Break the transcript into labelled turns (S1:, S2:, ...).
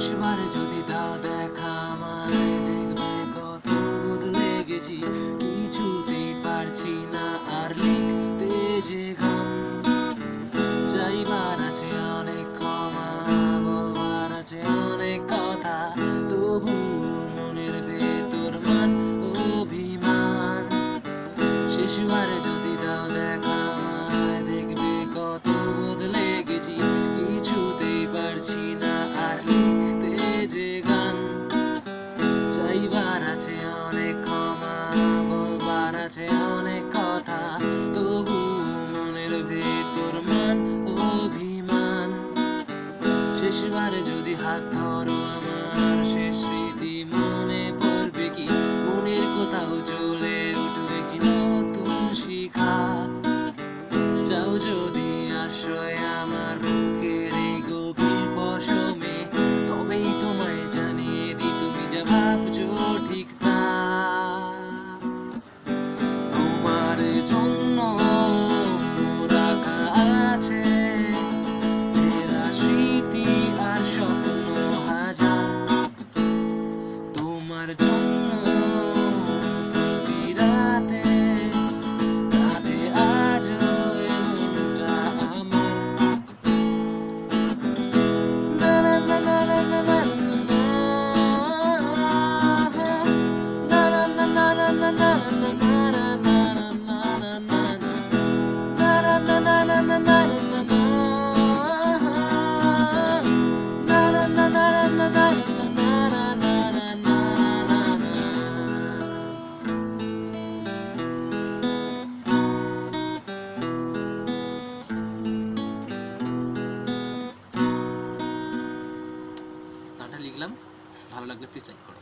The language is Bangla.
S1: শেষবার যদি দাও দেখা আমায় দেখবে কত বদলে গেছি কিছুতেই পারছি না আর লিখতে যে গান চাইবার আছে অনেক ক্ষমা, বলবার আছে অনেক কথা, তবু মনের ভেতর মান অভিমান। শেষবারে আছে অনেক কথা, তবু মনের ভেতর মান অভিমান। শেষবারে যদি হাত ধরো আমার, শেষ স্মৃতি মনে পড়বে কি? মনের কোথাও চলে উঠবে কি নতুন শিখা? চাও যদি আশ্রয় আমার বুকের লিখলাম ভালো লাগলে প্লিজ লাইক